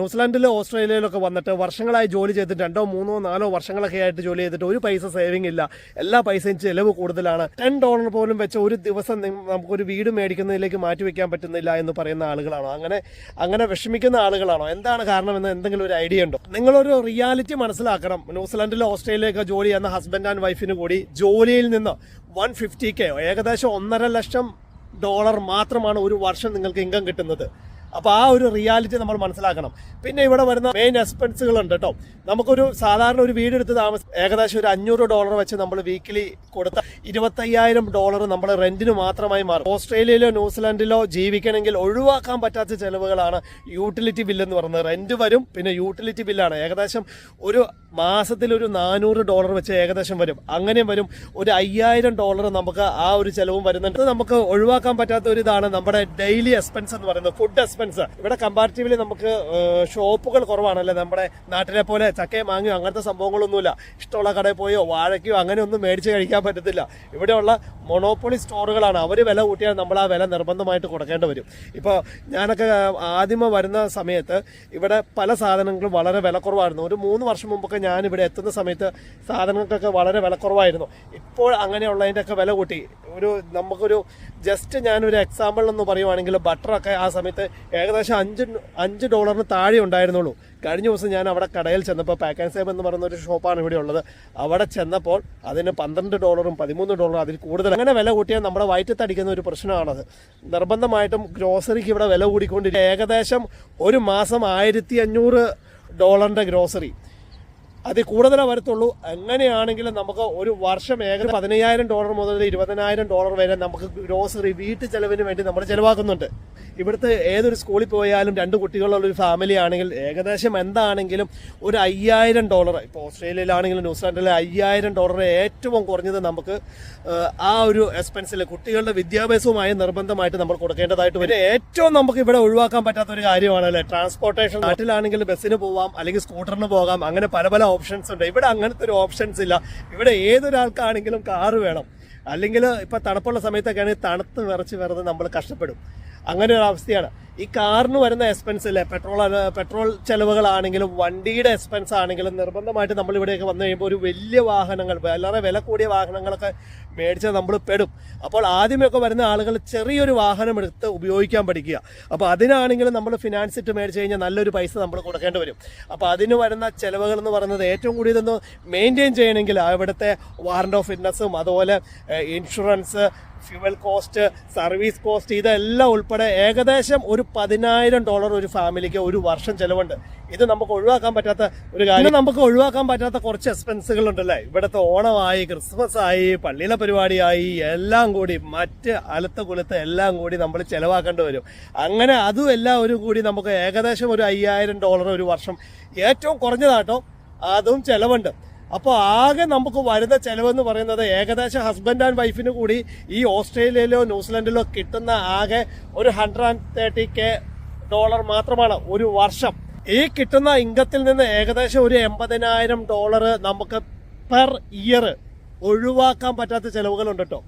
ന്യൂസിലാൻഡിലും ഓസ്ട്രേലിയയിലൊക്കെ വന്നിട്ട് വർഷങ്ങളായി ജോലി ചെയ്തിട്ട് രണ്ടോ മൂന്നോ നാലോ വർഷങ്ങളൊക്കെ ആയിട്ട് ജോലി ചെയ്തിട്ട് ഒരു പൈസ സേവിംഗ് ഇല്ല. എല്ലാ പൈസയും ചെലവ് കൂടുതലാണ്. ടെൻ ഡോളർ പോലും വെച്ച് ഒരു ദിവസം നമുക്കൊരു വീട് മേടിക്കുന്നതിലേക്ക് മാറ്റി വെക്കാൻ പറ്റുന്നില്ല എന്ന് പറയുന്ന ആളുകളാണോ? അങ്ങനെ അങ്ങനെ വിഷമിക്കുന്ന ആളുകളാണോ? എന്താണ് കാരണമെന്ന് എന്തെങ്കിലും ഒരു ഐഡിയ ഉണ്ടോ? നിങ്ങളൊരു റിയാലിറ്റി മനസ്സിലാക്കണം. ന്യൂസിലാൻഡിലോ ഓസ്ട്രേലിയയിലൊക്കെ ജോലി ചെയ്യുന്ന ഹസ്ബൻഡ് ആൻഡ് വൈഫിന് കൂടി ജോലിയിൽ നിന്ന് വൺ ഫിഫ്റ്റി കെ ഏകദേശം ഒന്നര ലക്ഷം ഡോളർ മാത്രമാണ് ഒരു വർഷം നിങ്ങൾക്ക് ഇൻകം കിട്ടുന്നത്. അപ്പോൾ ആ ഒരു റിയാലിറ്റി നമ്മൾ മനസ്സിലാക്കണം. പിന്നെ ഇവിടെ വരുന്ന മെയിൻ എക്സ്പെൻസുകൾ ഉണ്ട് കേട്ടോ നമുക്കൊരു സാധാരണ ഒരു വീടെടുത്ത് താമസം ഏകദേശം ഒരു അഞ്ഞൂറ് ഡോളർ വെച്ച് നമ്മൾ വീക്കിലി കൊടുത്ത ഇരുപത്തയ്യായിരം ഡോളർ നമ്മൾ റെന്റിന് മാത്രമായി മാറും. ഓസ്ട്രേലിയയിലോ ന്യൂസിലാൻഡിലോ ജീവിക്കണമെങ്കിൽ ഒഴിവാക്കാൻ പറ്റാത്ത ചെലവുകളാണ് യൂട്ടിലിറ്റി ബില്ല് എന്ന് പറയുന്നത്. റെന്റ് വരും പിന്നെ യൂട്ടിലിറ്റി ബില്ലാണ് ഏകദേശം ഒരു മാസത്തിൽ ഒരു നാനൂറ് ഡോളർ വെച്ച് ഏകദേശം വരും. അങ്ങനെയും വരും ഒരു അയ്യായിരം ഡോളർ നമുക്ക് ആ ഒരു ചെലവും വരുന്നുണ്ട്. നമുക്ക് ഒഴിവാക്കാൻ പറ്റാത്ത ഒരു ഇതാണ് നമ്മുടെ ഡെയിലി എക്സ്പെൻസ് എന്ന് പറയുന്നത്. ഫുഡ് എക്സ്പെൻസ് ഇവിടെ കമ്പാരിറ്റീവ്ലി നമുക്ക് ഷോപ്പുകൾ കുറവാണല്ലേ? നമ്മുടെ നാട്ടിലെ പോലെ ചക്കയും മാങ്ങയോ അങ്ങനത്തെ സംഭവങ്ങളൊന്നുമില്ല. ഇഷ്ടമുള്ള കടയിൽ പോയോ വാഴയ്ക്കോ അങ്ങനെ ഒന്നും മേടിച്ച് കഴിക്കാൻ പറ്റത്തില്ല. ഇവിടെയുള്ള മൊണോപ്പൊളി സ്റ്റോറുകളാണ് അവർ വില കൂട്ടിയാൽ നമ്മൾ ആ വില നിർബന്ധമായിട്ട് കൊടുക്കേണ്ടി വരും. ഇപ്പോൾ ഞാനൊക്കെ ആദ്യമേ വരുന്ന സമയത്ത് ഇവിടെ പല സാധനങ്ങളും വളരെ വിലക്കുറവായിരുന്നു ഒരു മൂന്ന് വർഷം മുമ്പൊക്കെ ഞാൻ ഇവിടെ എത്തുന്ന സമയത്ത് സാധനങ്ങൾക്കൊക്കെ വളരെ വിലക്കുറവായിരുന്നു ഇപ്പോൾ അങ്ങനെയുള്ളതിന്റെയൊക്കെ വില കൂട്ടി. ഒരു നമുക്കൊരു ജസ്റ്റ് ഞാനൊരു എക്സാമ്പിൾ എന്ന് പറയുവാണെങ്കിൽ ബട്ടറൊക്കെ ആ സമയത്ത് ഏകദേശം അഞ്ച് അഞ്ച് ഡോളറിന് താഴെ ഉണ്ടായിരുന്നുള്ളൂ. കഴിഞ്ഞ ദിവസം ഞാൻ അവിടെ കടയിൽ ചെന്നപ്പോൾ പാക്ക് ആൻഡ് സേവ് എന്ന് പറയുന്ന ഒരു ഷോപ്പാണ് ഇവിടെ ഉള്ളത്. അവിടെ ചെന്നപ്പോൾ അതിന് പന്ത്രണ്ട് ഡോളറും പതിമൂന്ന് ഡോളറും അതിൽ കൂടുതൽ. അങ്ങനെ വില കൂട്ടിയാൽ നമ്മുടെ വയറ്റത്തടിക്കുന്ന ഒരു പ്രശ്നമാണത്. നിർബന്ധമായിട്ടും ഗ്രോസറിക്ക് ഇവിടെ വില കൂടിക്കൊണ്ടിരിക്കുക. ഏകദേശം ഒരു മാസം ആയിരത്തി അഞ്ഞൂറ് ഡോളറിന്റെ ഗ്രോസറി. അതിൽ കൂടുതലേ വരത്തുള്ളൂ. എങ്ങനെയാണെങ്കിലും നമുക്ക് ഒരു വർഷം ഏകദേശം പതിനയ്യായിരം ഡോളർ മുതൽ ഇരുപതിനായിരം ഡോളർ വരെ നമുക്ക് ഗ്രോസറി വീട്ടു ചെലവിന് വേണ്ടി നമ്മൾ ചിലവാക്കുന്നുണ്ട്. ഇവിടുത്തെ ഏതൊരു സ്കൂളിൽ പോയാലും രണ്ട് കുട്ടികളുള്ള ഒരു ഫാമിലി ആണെങ്കിൽ ഏകദേശം എന്താണെങ്കിലും ഒരു അയ്യായിരം ഡോളർ ഇപ്പോൾ ഓസ്ട്രേലിയയിലാണെങ്കിലും ന്യൂസിലാൻഡിലെ അയ്യായിരം ഡോളർ ഏറ്റവും കുറഞ്ഞത് നമുക്ക് ആ ഒരു എക്സ്പെൻസിൽ കുട്ടികളുടെ വിദ്യാഭ്യാസവുമായി നിർബന്ധമായിട്ട് നമ്മൾ കൊടുക്കേണ്ടതായിട്ട് വരും. ഏറ്റവും നമുക്ക് ഇവിടെ ഒഴിവാക്കാൻ പറ്റാത്ത ഒരു കാര്യമാണ് അല്ലേ ട്രാൻസ്പോർട്ടേഷൻ നാട്ടിലാണെങ്കിൽ ബസ്സിന് പോവാം അല്ലെങ്കിൽ സ്കൂട്ടറിന് പോകാം അങ്ങനെ പല പല ഓപ്ഷൻസ് ഉണ്ട്. ഇവിടെ അങ്ങനത്തെ ഒരു ഓപ്ഷൻസ് ഇല്ല. ഇവിടെ ഏതൊരാൾക്കാണെങ്കിലും കാറ് വേണം. അല്ലെങ്കിൽ ഇപ്പം തണുപ്പുള്ള സമയത്തൊക്കെ ആണെങ്കിൽ തണുത്ത് വിറച്ച് വെറുതെ നമ്മൾ കഷ്ടപ്പെടും. അങ്ങനെ ഒരു അവസ്ഥയാണ്. ഈ കാറിന് വരുന്ന എക്സ്പെൻസ് അല്ലേ പെട്രോൾ പെട്രോൾ ചെലവുകളാണെങ്കിലും വണ്ടിയുടെ എക്സ്പെൻസ് ആണെങ്കിലും നിർബന്ധമായിട്ട് നമ്മൾ ഇവിടെയൊക്കെ വന്നു കഴിയുമ്പോൾ ഒരു വലിയ വാഹനങ്ങൾ വളരെ വില കൂടിയ വാഹനങ്ങളൊക്കെ മേടിച്ചാൽ നമ്മൾ പെടും. അപ്പോൾ ആദ്യമൊക്കെ വരുന്ന ആളുകൾ ചെറിയൊരു വാഹനം എടുത്ത് ഉപയോഗിക്കാൻ പഠിക്കുക. അപ്പോൾ അതിനാണെങ്കിലും നമ്മൾ ഫിനാൻസ് ഇട്ട് മേടിച്ച് കഴിഞ്ഞാൽ നല്ലൊരു പൈസ നമ്മൾ കൊടുക്കേണ്ടി വരും. അപ്പോൾ അതിന് വരുന്ന ചിലവുകൾ എന്ന് പറയുന്നത് ഏറ്റവും കൂടിയതൊന്ന് മെയിന്റെയിൻ ചെയ്യണമെങ്കിൽ അവിടുത്തെ വാറന്റ് ഓഫ് ഫിറ്റ്നസ്സും അതുപോലെ insurance fuel cost service cost ഇതെല്ലാം ഉൾപ്പെടെ ഏകദേശം ഒരു പതിനായിരം ഡോളർ ഒരു ഫാമിലിക്ക് ഒരു വർഷം ചിലവുണ്ട്. ഇത് നമുക്ക് ഒഴിവാക്കാൻ പറ്റാത്ത ഒരു കാര്യം. നമുക്ക് ഒഴിവാക്കാൻ പറ്റാത്ത കുറച്ച് എക്സ്പെൻസുകൾ ഉണ്ടല്ലേ? ഇവിടുത്തെ ഓണമായി ക്രിസ്മസ് ആയി പള്ളിയിലെ പരിപാടിയായി എല്ലാം കൂടി മറ്റ് അലത്ത കുലത്ത് എല്ലാം കൂടി നമ്മൾ ചിലവാക്കേണ്ടി വരും. അങ്ങനെ അതും എല്ലാം ഒരു കൂടി നമുക്ക് ഏകദേശം ഒരു അയ്യായിരം ഡോളർ ഒരു വർഷം. ഏറ്റവും കുറഞ്ഞതാട്ടോ അതും ചെലവുണ്ട്. അപ്പോൾ ആകെ നമുക്ക് വരുന്ന ചെലവെന്ന് പറയുന്നത് ഏകദേശം ഹസ്ബൻഡ് ആൻഡ് വൈഫിന് കൂടി ഈ ഓസ്ട്രേലിയയിലോ ന്യൂസിലൻഡിലോ കിട്ടുന്ന ആകെ ഒരു hundred and thirty K dollar മാത്രമാണ് ഒരു വർഷം. ഈ കിട്ടുന്ന ഇൻകത്തിൽ നിന്ന് ഏകദേശം ഒരു എൺപതിനായിരം ഡോളർ നമുക്ക് പെർ ഇയർ ഒഴിവാക്കാൻ പറ്റാത്ത ചെലവുകളുണ്ട് കേട്ടോ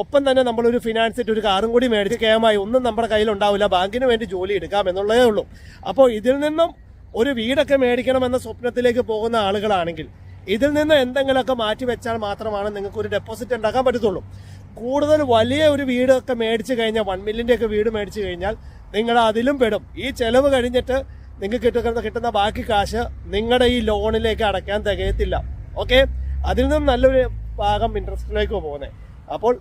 ഒപ്പം തന്നെ നമ്മളൊരു ഫിനാൻസിറ്റ് ഒരു കാറും കൂടി മേടിച്ച് കേമായി ഒന്നും നമ്മുടെ കയ്യിൽ ഉണ്ടാവില്ല. ബാങ്കിന് വേണ്ടി ജോലി എടുക്കാം എന്നുള്ളതേ ഉള്ളൂ. അപ്പോൾ ഇതിൽ നിന്നും ഒരു വീടൊക്കെ മേടിക്കണം എന്ന സ്വപ്നത്തിലേക്ക് പോകുന്ന ആളുകളാണെങ്കിൽ ഇതിൽ നിന്ന് എന്തെങ്കിലുമൊക്കെ മാറ്റി വെച്ചാൽ മാത്രമാണ് നിങ്ങൾക്ക് ഒരു ഡെപ്പോസിറ്റ് ഉണ്ടാക്കാൻ പറ്റത്തുള്ളൂ. കൂടുതൽ വലിയ ഒരു വീടൊക്കെ മേടിച്ചു കഴിഞ്ഞാൽ വൺ മില്ലിന്റെ ഒക്കെ വീട് മേടിച്ചു കഴിഞ്ഞാൽ നിങ്ങൾ അതിലും പെടും. ഈ ചെലവ് കഴിഞ്ഞിട്ട് നിങ്ങൾക്ക് കിട്ടുന്ന കിട്ടുന്ന ബാക്കി കാശ് നിങ്ങളുടെ ഈ ലോണിലേക്ക് അടയ്ക്കാൻ തികയത്തില്ല. ഓക്കെ അതിൽ നിന്നും നല്ലൊരു ഭാഗം ഇൻട്രസ്റ്റിലേക്ക് പോകുന്നത്. അപ്പോൾ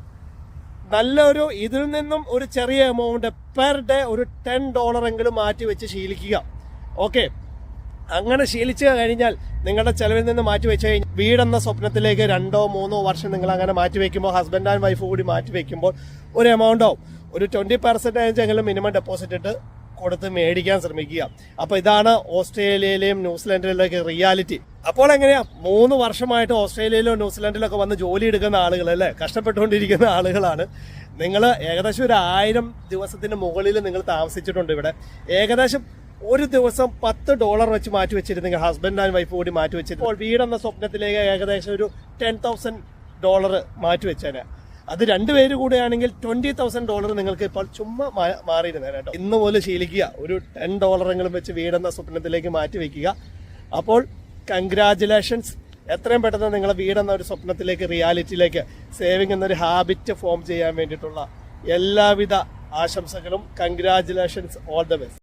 നല്ലൊരു ഇതിൽ നിന്നും ഒരു ചെറിയ എമൗണ്ട് പെർ ഡേ ഒരു ടെൻ ഡോളർ എങ്കിലും മാറ്റി വെച്ച് ശീലിക്കുക. ഓക്കെ അങ്ങനെ ശീലിച്ചു കഴിഞ്ഞാൽ നിങ്ങളുടെ ചെലവിൽ നിന്ന് മാറ്റി വെച്ച് കഴിഞ്ഞാൽ വീടെന്ന സ്വപ്നത്തിലേക്ക് രണ്ടോ മൂന്നോ വർഷം നിങ്ങൾ അങ്ങനെ മാറ്റി വെക്കുമ്പോൾ ഹസ്ബൻഡ് ആൻഡ് വൈഫ് കൂടി മാറ്റി വെക്കുമ്പോൾ ഒരു എമൗണ്ട് ആവും. ഒരു ട്വന്റി പെർസെന്റേജ് എങ്കിലും മിനിമം ഡെപ്പോസിറ്റ് ഇട്ട് കൊടുത്ത് മേടിക്കാൻ ശ്രമിക്കുക. അപ്പോൾ ഇതാണ് ഓസ്ട്രേലിയയിലെയും ന്യൂസിലൻഡിലേക്ക് റിയാലിറ്റി അപ്പോൾ എങ്ങനെയാ? മൂന്ന് വർഷമായിട്ട് ഓസ്ട്രേലിയയിലോ ന്യൂസിലൻഡിലോ ഒക്കെ വന്ന് ജോലി എടുക്കുന്ന ആളുകൾ അല്ലേ? കഷ്ടപ്പെട്ടുകൊണ്ടിരിക്കുന്ന ആളുകളാണ്. നിങ്ങൾ ഏകദേശം ഒരു ആയിരം ദിവസത്തിന് മുകളിൽ നിങ്ങൾ താമസിച്ചിട്ടുണ്ട് ഇവിടെ. ഏകദേശം ഒരു ദിവസം പത്ത് ഡോളർ വെച്ച് മാറ്റി വെച്ചിരുന്നെങ്കിൽ ഹസ്ബൻഡ് ആൻഡ് വൈഫ് കൂടി മാറ്റി വെച്ചിരുന്നു. അപ്പോൾ വീടെന്ന സ്വപ്നത്തിലേക്ക് ഏകദേശം ഒരു ടെൻ തൗസൻഡ് ഡോളർ മാറ്റി വെച്ചേനെ. അത് രണ്ടുപേര് കൂടെയാണെങ്കിൽ ട്വന്റി തൗസൻഡ് ഡോളർ നിങ്ങൾക്ക് ഇപ്പോൾ ചുമ്മാ മാറിയിരുന്നേ കേട്ടോ. ഇന്ന് പോലെ ശീലിക്കുക. ഒരു ടെൻ ഡോളറെങ്കിലും വെച്ച് വീടെന്ന സ്വപ്നത്തിലേക്ക് മാറ്റി വെക്കുക. അപ്പോൾ കൺഗ്രാചുലേഷൻസ് എത്രയും പെട്ടെന്ന് നിങ്ങളെ വീടെന്ന ഒരു സ്വപ്നത്തിലേക്ക് റിയാലിറ്റിയിലേക്ക് സേവിങ് എന്നൊരു ഹാബിറ്റ് ഫോം ചെയ്യാൻ വേണ്ടിയിട്ടുള്ള എല്ലാവിധ ആശംസകളും. Congratulations all the best